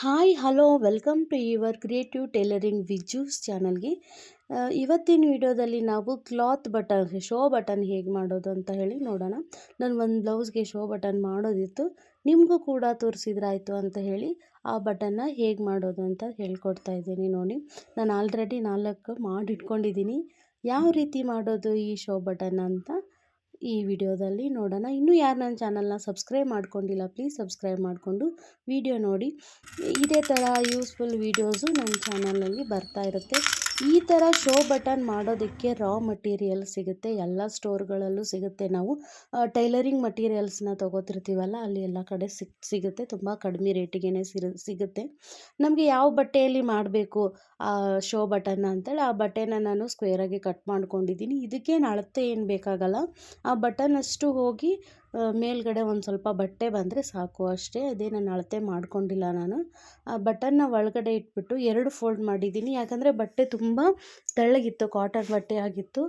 Hi, hello, welcome to your creative tailoring views ಚಾನಲ್ಗೆ. ಇವತ್ತಿನ ವಿಡಿಯೋದಲ್ಲಿ ನಾವು ಕ್ಲಾತ್ ಬಟನ್, ಶೋ ಬಟನ್ ಹೇಗೆ ಮಾಡೋದು ಅಂತ ಹೇಳಿ ನೋಡೋಣ. ನಾನು ಒಂದು ಬ್ಲೌಸ್ಗೆ ಶೋ ಬಟನ್ ಮಾಡೋದಿತ್ತು. ನಿಮಗೂ ಕೂಡ ತೋರಿಸಿದ್ರಾಯ್ತು ಅಂತ ಹೇಳಿ ಆ ಬಟನ್ನ ಹೇಗೆ ಮಾಡೋದು ಅಂತ ಹೇಳ್ಕೊಡ್ತಾ ಇದ್ದೀನಿ ನೋಡಿ. ನಾನು ಆಲ್ರೆಡಿ ನಾಲ್ಕು ಮಾಡಿಟ್ಕೊಂಡಿದ್ದೀನಿ. ಯಾವ ರೀತಿ ಮಾಡೋದು ಈ ಶೋ ಬಟನ್ ಅಂತ ಈ ವಿಡಿಯೋದಲ್ಲಿ ನೋಡೋಣ. ಇನ್ನೂ ಯಾರು ನನ್ನ ಚಾನಲ್ನ ಸಬ್ಸ್ಕ್ರೈಬ್ ಮಾಡ್ಕೊಂಡಿಲ್ಲ, ಪ್ಲೀಸ್ ಸಬ್ಸ್ಕ್ರೈಬ್ ಮಾಡಿಕೊಂಡು ವಿಡಿಯೋ ನೋಡಿ. ಇದೇ ಥರ ಯೂಸ್ಫುಲ್ ವೀಡಿಯೋಸು ನಮ್ಮ ಚಾನಲಲ್ಲಿ ಬರ್ತಾ ಇರುತ್ತೆ. ಈ ಥರ ಶೋ ಬಟನ್ ಮಾಡೋದಕ್ಕೆ ರಾ ಮಟೀರಿಯಲ್ ಸಿಗುತ್ತೆ. ಎಲ್ಲ ಸ್ಟೋರ್ಗಳಲ್ಲೂ ಸಿಗುತ್ತೆ. ನಾವು ಟೈಲರಿಂಗ್ ಮಟೀರಿಯಲ್ಸ್ನ ತೊಗೋತಿರ್ತೀವಲ್ಲ, ಅಲ್ಲಿ ಎಲ್ಲ ಕಡೆ ಸಿಕ್, ಸಿಗುತ್ತೆ. ತುಂಬ ಕಡಿಮೆ ರೇಟಿಗೆ ಸಿಗುತ್ತೆ. ನಮಗೆ ಯಾವ ಬಟ್ಟೆಯಲ್ಲಿ ಮಾಡಬೇಕು ಶೋ ಬಟನ್ ಅಂತೇಳಿ, ಆ ಬಟ್ಟೆನ ನಾನು ಸ್ಕ್ವೇರಾಗಿ ಕಟ್ ಮಾಡ್ಕೊಂಡಿದ್ದೀನಿ. ಇದಕ್ಕೇನು ಅಳತೆ ಏನು ಬೇಕಾಗಲ್ಲ. ಆ ಬಟನ್ ಅಷ್ಟು ಹೋಗಿ ಮೇಲ್ಗಡೆ ಒಂದು ಸ್ವಲ್ಪ ಬಟ್ಟೆ ಬಂದರೆ ಸಾಕು. ಅಷ್ಟೇ ಅದೇ ನಾನು ಅಳತೆ ಮಾಡ್ಕೊಂಡಿಲ್ಲ ನಾನು. ಆ ಬಟನ್ನ ಒಳಗಡೆ ಇಟ್ಬಿಟ್ಟು ಎರಡು ಫೋಲ್ಡ್ ಮಾಡಿದ್ದೀನಿ. ಯಾಕಂದರೆ ಬಟ್ಟೆ ತುಂಬ ತೆಳ್ಳಗಿತ್ತು, ಕಾಟನ್ ಬಟ್ಟೆ ಆಗಿತ್ತು.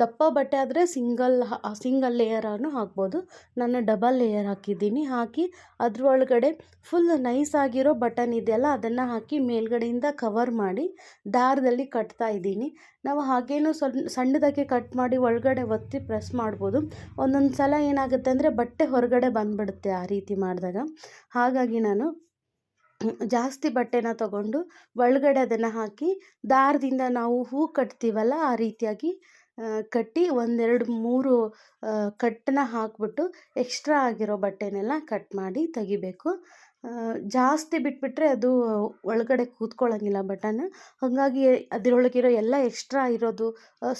ದಪ್ಪ ಬಟ್ಟೆ ಆದರೆ ಸಿಂಗಲ್ ಸಿಂಗಲ್ ಲೇಯರನ್ನು ಹಾಕ್ಬೋದು. ನಾನು ಡಬಲ್ ಲೇಯರ್ ಹಾಕಿದ್ದೀನಿ. ಹಾಕಿ ಅದರೊಳಗಡೆ ಫುಲ್ ನೈಸ್ ಆಗಿರೋ ಬಟನ್ ಇದೆಯಲ್ಲ, ಅದನ್ನು ಹಾಕಿ ಮೇಲ್ಗಡೆಯಿಂದ ಕವರ್ ಮಾಡಿ ದಾರದಲ್ಲಿ ಕಟ್ತಾ ಇದ್ದೀನಿ. ನಾವು ಹಾಗೇನು ಸ್ವಲ್ಪ ಸಣ್ಣದಾಗಿ ಕಟ್ ಮಾಡಿ ಒಳಗಡೆ ಒತ್ತಿ ಪ್ರೆಸ್ ಮಾಡ್ಬೋದು. ಒಂದೊಂದು ಸಲ ಏನಾಗುತ್ತೆ ಅಂದರೆ ಬಟ್ಟೆ ಹೊರಗಡೆ ಬಂದುಬಿಡುತ್ತೆ ಆ ರೀತಿ ಮಾಡಿದಾಗ. ಹಾಗಾಗಿ ನಾನು ಜಾಸ್ತಿ ಬಟ್ಟೆನ ತಗೊಂಡು ಒಳಗಡೆ ಅದನ್ನು ಹಾಕಿ ದಾರದಿಂದ ನಾವು ಹೂ ಕಟ್ತೀವಲ್ಲ, ಆ ರೀತಿಯಾಗಿ ಕಟ್ಟಿ ಒಂದೆರಡು ಮೂರು ಕಟ್ಟನ್ನ ಹಾಕಿಬಿಟ್ಟು ಎಕ್ಸ್ಟ್ರಾ ಆಗಿರೋ ಬಟ್ಟೆನೆಲ್ಲ ಕಟ್ ಮಾಡಿ ತೆಗಿಬೇಕು. ಜಾಸ್ತಿ ಬಿಟ್ಬಿಟ್ರೆ ಅದು ಒಳಗಡೆ ಕೂತ್ಕೊಳ್ಳೋಂಗಿಲ್ಲ ಬಟನ್. ಹಾಗಾಗಿ ಅದರೊಳಗಿರೋ ಎಲ್ಲ ಎಕ್ಸ್ಟ್ರಾ ಇರೋದು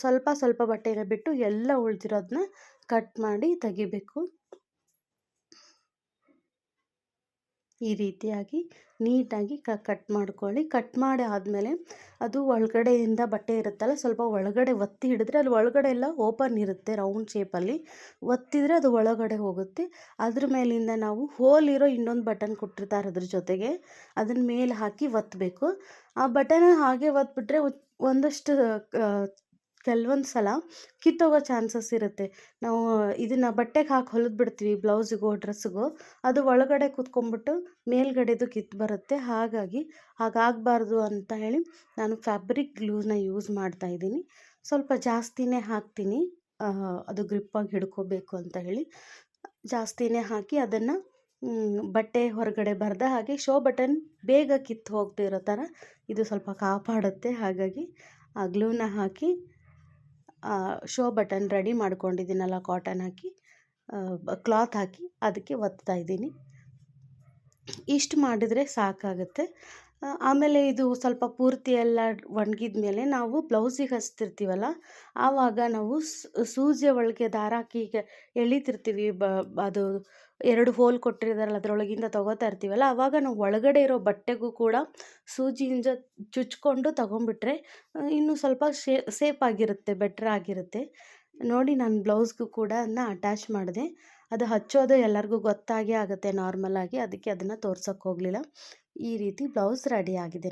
ಸ್ವಲ್ಪ ಸ್ವಲ್ಪ ಬಟ್ಟೆನ ಬಿಟ್ಟು ಎಲ್ಲ ಉಳಿದಿರೋದನ್ನ ಕಟ್ ಮಾಡಿ ತೆಗಿಬೇಕು. ಈ ರೀತಿಯಾಗಿ ನೀಟಾಗಿ ಕಟ್ ಮಾಡ್ಕೊಳ್ಳಿ. ಕಟ್ ಮಾಡಿ ಆದಮೇಲೆ ಅದು ಒಳಗಡೆಯಿಂದ ಬಟ್ಟೆ ಇರುತ್ತಲ್ಲ, ಸ್ವಲ್ಪ ಒಳಗಡೆ ಒತ್ತಿ ಹಿಡಿದ್ರೆ ಅಲ್ಲಿ ಒಳಗಡೆ ಎಲ್ಲ ಓಪನ್ ಇರುತ್ತೆ ರೌಂಡ್ ಶೇಪಲ್ಲಿ ಒತ್ತಿದರೆ ಅದು ಒಳಗಡೆ ಹೋಗುತ್ತೆ. ಅದ್ರ ಮೇಲಿಂದ ನಾವು ಹೋಲ್ ಇರೋ ಇನ್ನೊಂದು ಬಟನ್ ಕೊಟ್ಟಿರ್ತಾರೆ ಅದ್ರ ಜೊತೆಗೆ. ಅದನ್ನ ಮೇಲೆ ಹಾಕಿ ಒತ್ತಬೇಕು ಆ ಬಟನ್ ಹಾಗೆ ಒತ್ಬಿಟ್ರೆ ಒಂದಷ್ಟು ಕೆಲವೊಂದು ಸಲ ಕಿತ್ತೋಗೋ ಚಾನ್ಸಸ್ ಇರುತ್ತೆ. ನಾವು ಇದನ್ನು ಬಟ್ಟೆಗೆ ಹಾಕಿ ಹೊಲಿದು ಬಿಡ್ತೀವಿ ಬ್ಲೌಸಿಗೋ, ಡ್ರೆಸ್ಸಿಗೋ, ಅದು ಒಳಗಡೆ ಕೂತ್ಕೊಂಡ್ಬಿಟ್ಟು ಮೇಲ್ಗಡೆದು ಕಿತ್ತು ಬರುತ್ತೆ. ಹಾಗಾಗಿ ಹಾಗಾಗಬಾರ್ದು ಅಂತ ಹೇಳಿ ನಾನು ಫ್ಯಾಬ್ರಿಕ್ ಗ್ಲೂನ ಯೂಸ್ ಮಾಡ್ತಾ ಇದ್ದೀನಿ. ಸ್ವಲ್ಪ ಜಾಸ್ತಿನೇ ಹಾಕ್ತೀನಿ. ಅದು ಗ್ರಿಪ್ಪಾಗಿ ಹಿಡ್ಕೋಬೇಕು ಅಂತ ಹೇಳಿ ಜಾಸ್ತಿನೇ ಹಾಕಿ ಅದನ್ನು ಬಟ್ಟೆ ಹೊರಗಡೆ ಬರೆದ ಹಾಗೆ ಶೋ ಬಟನ್ ಬೇಗ ಕಿತ್ತು ಹೋಗ್ತಿರೋ ಥರ ಇದು ಸ್ವಲ್ಪ ಕಾಪಾಡುತ್ತೆ. ಹಾಗಾಗಿ ಆ ಗ್ಲೂನ ಹಾಕಿ ಶೋ ಬಟನ್ ರೆಡಿ ಮಾಡ್ಕೊಂಡಿದ್ದೀನಲ್ಲ ಕಾಟನ್ ಹಾಕಿ ಕ್ಲಾತ್ ಹಾಕಿ ಅದಕ್ಕೆ ಒತ್ತಾ ಇದ್ದೀನಿ. ಇಷ್ಟು ಮಾಡಿದರೆ ಸಾಕಾಗುತ್ತೆ. ಆಮೇಲೆ ಇದು ಸ್ವಲ್ಪ ಪೂರ್ತಿ ಎಲ್ಲ ಒಣಗಿದ ಮೇಲೆ ನಾವು ಬ್ಲೌಸಿಗೆ ಹಚ್ತಿರ್ತೀವಲ್ಲ, ಆವಾಗ ನಾವು ಸೂಜಿಯ ಒಳಗೆ ದಾರ ಹಾಕಿ ಎಳಿತಿರ್ತೀವಿ, ಬ, ಅದು ಎರಡು ಹೋಲ್ ಕೊಟ್ಟಿರ್ತಾರಲ್ಲ ಅದರೊಳಗಿಂದ ತೊಗೋತಾ ಇರ್ತೀವಲ್ಲ, ಆವಾಗ ನಾವು ಒಳಗಡೆ ಇರೋ ಬಟ್ಟೆಗೂ ಕೂಡ ಸೂಜಿಯಿಂದ ಚುಚ್ಕೊಂಡು ತಗೊಂಬಿಟ್ರೆ ಇನ್ನೂ ಸ್ವಲ್ಪ ಶೇ ಸೇಫ್ ಆಗಿರುತ್ತೆ, ಬೆಟ್ರ್ ಆಗಿರುತ್ತೆ. ನೋಡಿ ನಾನು ಬ್ಲೌಸ್ಗೂ ಕೂಡ ಅದನ್ನ ಅಟ್ಯಾಚ್ ಮಾಡಿದೆ. ಅದು ಹಚ್ಚೋದು ಎಲ್ಲರಿಗೂ ಗೊತ್ತಾಗೇ ಆಗುತ್ತೆ ನಾರ್ಮಲಾಗಿ ಅದಕ್ಕೆ ಅದನ್ನು ತೋರ್ಸೋಕ್ಕೆ ಹೋಗಲಿಲ್ಲ. ಈ ರೀತಿ ಬ್ಲೌಸ್ ರೆಡಿ ಆಗಿದೆ.